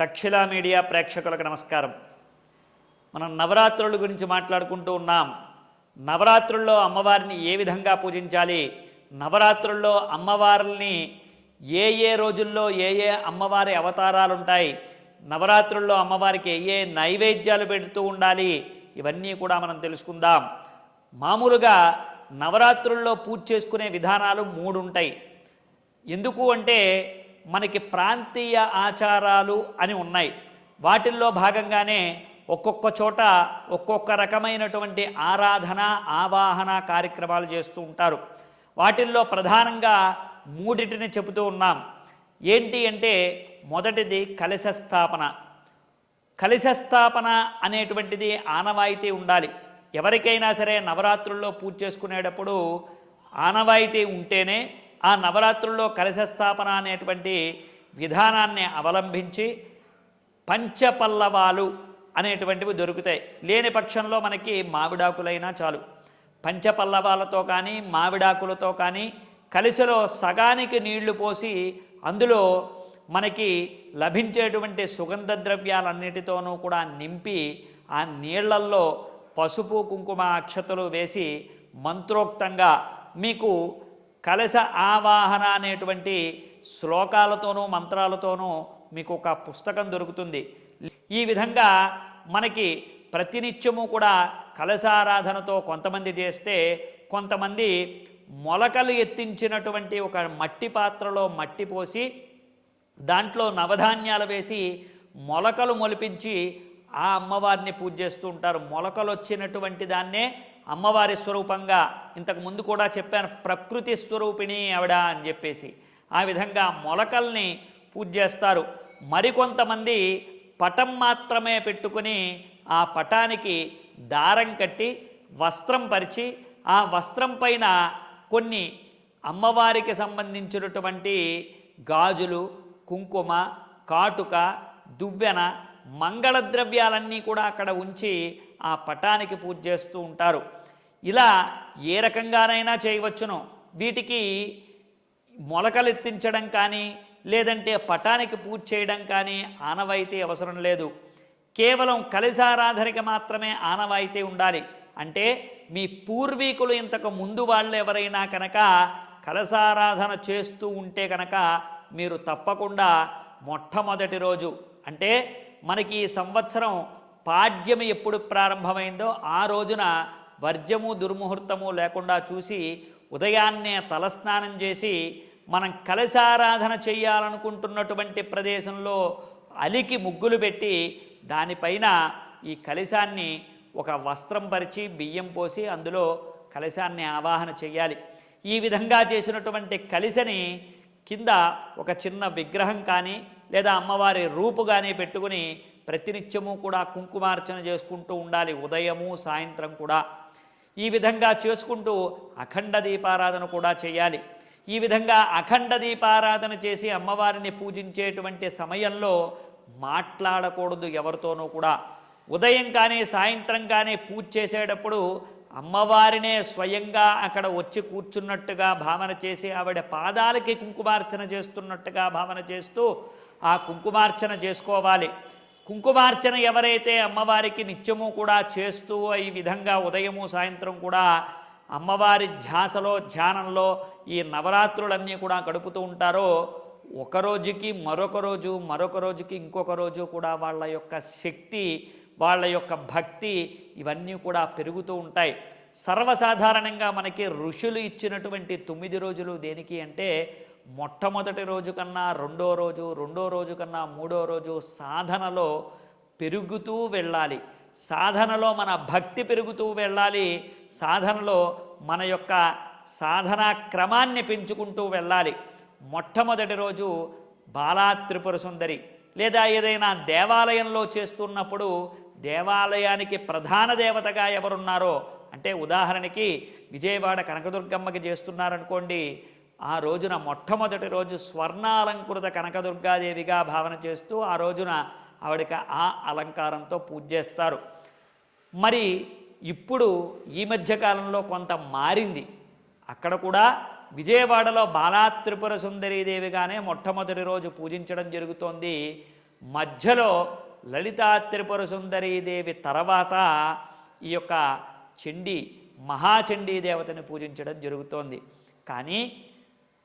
తక్షిళ media ప్రేక్షకులకు నమస్కారం. మనం నవరాత్రుల గురించి మాట్లాడుకుంటూ ఉన్నాం. నవరాత్రుల్లో అమ్మవారిని ఏ విధంగా పూజించాలి? నవరాత్రుల్లో అమ్మవారిని ఏ ఏ రోజుల్లో ఏ ఏ అమ్మవారి అవతారాలు ఉంటాయి నవరాత్రుల్లో అమ్మవారికి ఏ ఏ నైవేద్యాలు పెడుతూ ఉండాలి? ఇవన్నీ కూడా మనం తెలుసుకుందాం. మామూలుగా నవరాత్రుల్లో పూజ చేసుకునే విధానాలు మూడు ఉంటాయి ఎందుకు అంటే మనకి ప్రాంతీయ ఆచారాలు అని ఉన్నాయి. వాటిల్లో భాగంగానే ఒక్కొక్క చోట ఒక్కొక్క రకమైనటువంటి ఆరాధన ఆవాహన కార్యక్రమాలు చేస్తూ ఉంటారు. వాటిల్లో ప్రధానంగా మూడిటిని చెబుతూ ఉన్నాం. ఏంటి అంటే మొదటిది కలశ స్థాపన కలశ స్థాపన అనేటువంటిది ఆనవాయితీ ఉండాలి. ఎవరికైనా సరే నవరాత్రుల్లో పూజ చేసుకునేటప్పుడు ఆనవాయితీ ఉంటేనే ఆ నవరాత్రుల్లో కలశస్థాపన అనేటువంటి విధానాన్ని అవలంబించి పంచపల్లవాలు అనేటువంటివి దొరుకుతాయి. లేని పక్షంలో మనకి మామిడాకులైనా చాలు. పంచపల్లవాలతో కానీ మామిడాకులతో కానీ కలిసిలో సగానికి నీళ్ళు పోసి అందులో మనకి లభించేటువంటి సుగంధ ద్రవ్యాలన్నిటితోనూ కూడా నింపి ఆ నీళ్ళల్లో పసుపు కుంకుమ అక్షతలు వేసి మంత్రోక్తంగా మీకు కలశ ఆవాహన అనేటువంటి శ్లోకాలతోనూ మంత్రాలతోనూ మీకు ఒక పుస్తకం దొరుకుతుంది. ఈ విధంగా మనకి ప్రతినిత్యము కూడా కలశారాధనతో కొంతమంది చేస్తే కొంతమంది మొలకలు ఎత్తించినటువంటి ఒక మట్టి పాత్రలో మట్టి పోసి దాంట్లో నవధాన్యాలు వేసి మొలకలు మొలిపించి ఆ అమ్మవారిని పూజ చేస్తూ ఉంటారు. మొలకలు వచ్చినటువంటి దాన్నే అమ్మవారి స్వరూపంగా ఇంతకు ముందు కూడా చెప్పాను ప్రకృతి స్వరూపిణి ఆవిడ అని చెప్పేసి. ఆ విధంగా మొలకల్ని పూజ చేస్తారు. మరికొంతమంది పటం మాత్రమే పెట్టుకుని ఆ పటానికి దారం కట్టి వస్త్రం పరిచి ఆ వస్త్రం పైన కొన్ని అమ్మవారికి సంబంధించినటువంటి గాజులు కుంకుమ కాటుక దువ్వెన మంగళ ద్రవ్యాలన్నీ కూడా అక్కడ ఉంచి ఆ పటానికి పూజ చేస్తూ ఉంటారు. ఇలా ఏ రకంగానైనా చేయవచ్చును. వీటికి మొలకలెత్తించడం కానీ లేదంటే పటానికి పూజ చేయడం కానీ ఆనవాయితీ అవసరం లేదు. కేవలం కలిసారాధనకి మాత్రమే ఆనవాయితీ ఉండాలి. అంటే మీ పూర్వీకులు ఇంతకు ముందు వాళ్ళు ఎవరైనా కనుక కలసారాధన చేస్తూ ఉంటే కనుక మీరు తప్పకుండా మొట్టమొదటి రోజు అంటే మనకి ఈ సంవత్సరం పాడ్యమి ఎప్పుడు ప్రారంభమైందో ఆ రోజున వర్జము దుర్ముహూర్తము లేకుండా చూసి ఉదయాన్నే తలస్నానం చేసి మనం కలశారాధన చేయాలనుకుంటున్నటువంటి ప్రదేశంలో అలికి ముగ్గులు పెట్టి దానిపైన ఈ కలశాన్ని ఒక వస్త్రం పరిచి బియ్యం పోసి అందులో కలశాన్ని ఆవాహన చేయాలి. ఈ విధంగా చేసినటువంటి కలిశని కింద ఒక చిన్న విగ్రహం కానీ లేదా అమ్మవారి రూపు కానీ పెట్టుకుని ప్రతినిత్యము కూడా కుంకుమార్చన చేసుకుంటూ ఉండాలి. ఉదయము సాయంత్రం కూడా. ఈ విధంగా చేసుకుంటూ అఖండ దీపారాధన కూడా చేయాలి. ఈ విధంగా అఖండ దీపారాధన చేసి అమ్మవారిని పూజించేటువంటి సమయంలో మాట్లాడకూడదు ఎవరితోనూ కూడా. ఉదయం కానీ సాయంత్రం కానీ పూజ చేసేటప్పుడు అమ్మవారినే స్వయంగా అక్కడ వచ్చి కూర్చున్నట్టుగా భావన చేసి ఆవిడ పాదాలకి కుంకుమార్చన చేస్తున్నట్టుగా భావన చేస్తూ ఆ కుంకుమార్చన చేసుకోవాలి. కుంకుమార్చన ఎవరైతే అమ్మవారికి నిత్యము కూడా చేస్తూ ఈ విధంగా ఉదయము సాయంత్రం కూడా అమ్మవారి ధ్యాసలో ధ్యానంలో ఈ నవరాత్రులన్నీ కూడా గడుపుతూ ఉంటారో ఒక రోజుకి మరొక రోజు మరొక రోజుకి ఇంకొక రోజు కూడా వాళ్ళ యొక్క శక్తి వాళ్ళ యొక్క భక్తి ఇవన్నీ కూడా పెరుగుతూ ఉంటాయి. సర్వసాధారణంగా మనకి ఋషులు ఇచ్చినటువంటి తొమ్మిది రోజులు దేనికి అంటే మొట్టమొదటి రోజు కన్నా రెండో రోజు రెండో రోజు కన్నా మూడో రోజు సాధనలో పెరుగుతూ వెళ్ళాలి. సాధనలో మన భక్తి పెరుగుతూ వెళ్ళాలి. సాధనలో మన యొక్క సాధనా క్రమాన్ని పెంచుకుంటూ వెళ్ళాలి. మొట్టమొదటి రోజు బాలా త్రిపుర సుందరి లేదా ఏదైనా దేవాలయంలో చేస్తున్నప్పుడు దేవాలయానికి ప్రధాన దేవతగా ఎవరున్నారో అంటే ఉదాహరణకి విజయవాడ కనకదుర్గమ్మకి చేస్తున్నారనుకోండి ఆ రోజున మొట్టమొదటి రోజు స్వర్ణాలంకృత కనకదుర్గాదేవిగా భావన చేస్తూ ఆ రోజున ఆవిడకి ఆ అలంకారంతో పూజ చేస్తారు. మరి ఇప్పుడు ఈ మధ్యకాలంలో కొంత మారింది. అక్కడ కూడా విజయవాడలో బాలా త్రిపుర సుందరీదేవిగానే మొట్టమొదటి రోజు పూజించడం జరుగుతోంది. మధ్యలో లలితా త్రిపుర సుందరీదేవి తర్వాత ఈ యొక్క చండీ మహాచండీ దేవతని పూజించడం జరుగుతోంది. కానీ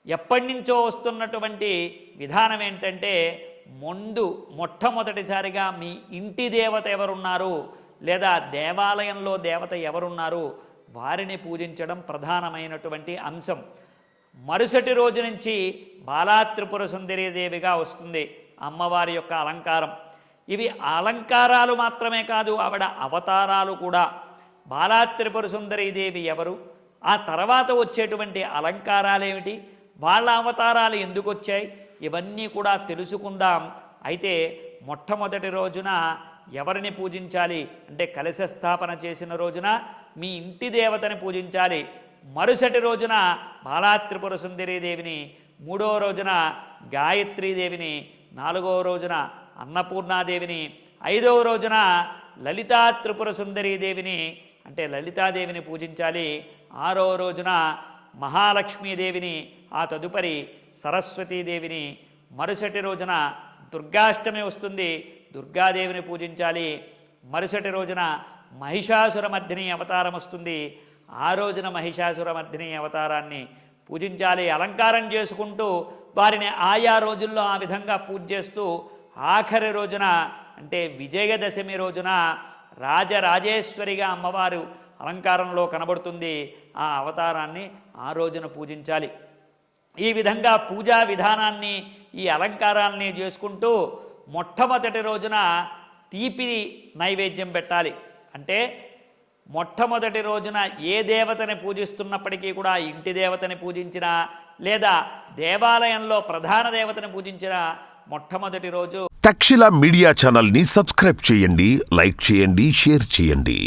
ఎప్పటి నుంచో వస్తున్నటువంటి విధానం ఏంటంటే ముందు మొట్టమొదటిసారిగా మీ ఇంటి దేవత ఎవరున్నారు లేదా దేవాలయంలో దేవత ఎవరున్నారు వారిని పూజించడం ప్రధానమైనటువంటి అంశం. మరుసటి రోజు నుంచి బాలాత్రిపుర సుందరీదేవిగా వస్తుంది అమ్మవారి యొక్క అలంకారం. ఇవి అలంకారాలు మాత్రమే కాదు ఆవిడ అవతారాలు కూడా. బాలాత్రిపుర సుందరీదేవి ఎవరు? ఆ తర్వాత వచ్చేటువంటి అలంకారాలు ఏమిటి వాళ్ళ అవతారాలు ఎందుకు వచ్చాయి? ఇవన్నీ కూడా తెలుసుకుందాం. అయితే మొట్టమొదటి రోజున ఎవరిని పూజించాలి? అంటే కలశ స్థాపన చేసిన రోజున మీ ఇంటి దేవతని పూజించాలి. మరుసటి రోజున బాలాత్రిపుర సుందరీదేవిని మూడో రోజున గాయత్రీదేవిని నాలుగవ రోజున అన్నపూర్ణాదేవిని ఐదవ రోజున లలితా త్రిపుర సుందరీదేవిని అంటే లలితాదేవిని పూజించాలి. ఆరో రోజున మహాలక్ష్మీదేవిని ఆ తదుపరి సరస్వతీదేవిని మరుసటి రోజున దుర్గాష్టమి వస్తుంది. దుర్గాదేవిని పూజించాలి. మరుసటి రోజున మహిషాసుర మర్దిని అవతారం వస్తుంది. ఆ రోజున మహిషాసుర మర్దిని అవతారాన్ని పూజించాలి. అలంకారం చేసుకుంటూ వారిని ఆయా రోజుల్లో ఆ విధంగా పూజ చేస్తూ ఆఖరి రోజున అంటే విజయదశమి రోజున రాజరాజేశ్వరిగా అమ్మవారు అలంకారంలో కనబడుతుంది. ఆ అవతారాన్ని ఆ రోజున పూజించాలి. ఈ విధంగా పూజా విధానాన్ని ఈ అలంకారాలని చేసుకుంటూ మొట్టమొదటి రోజున తీపి నైవేద్యం పెట్టాలి. అంటే మొట్టమొదటి రోజున ఏ దేవతని పూజిస్తున్నప్పటికీ కూడా ఇంటి దేవతని పూజించినా లేదా దేవాలయంలో ప్రధాన దేవతని పూజించిన మొట్టమొదటి రోజు తక్షిల మీడియా ఛానల్ని సబ్స్క్రైబ్ చేయండి లైక్ చేయండి షేర్ చేయండి.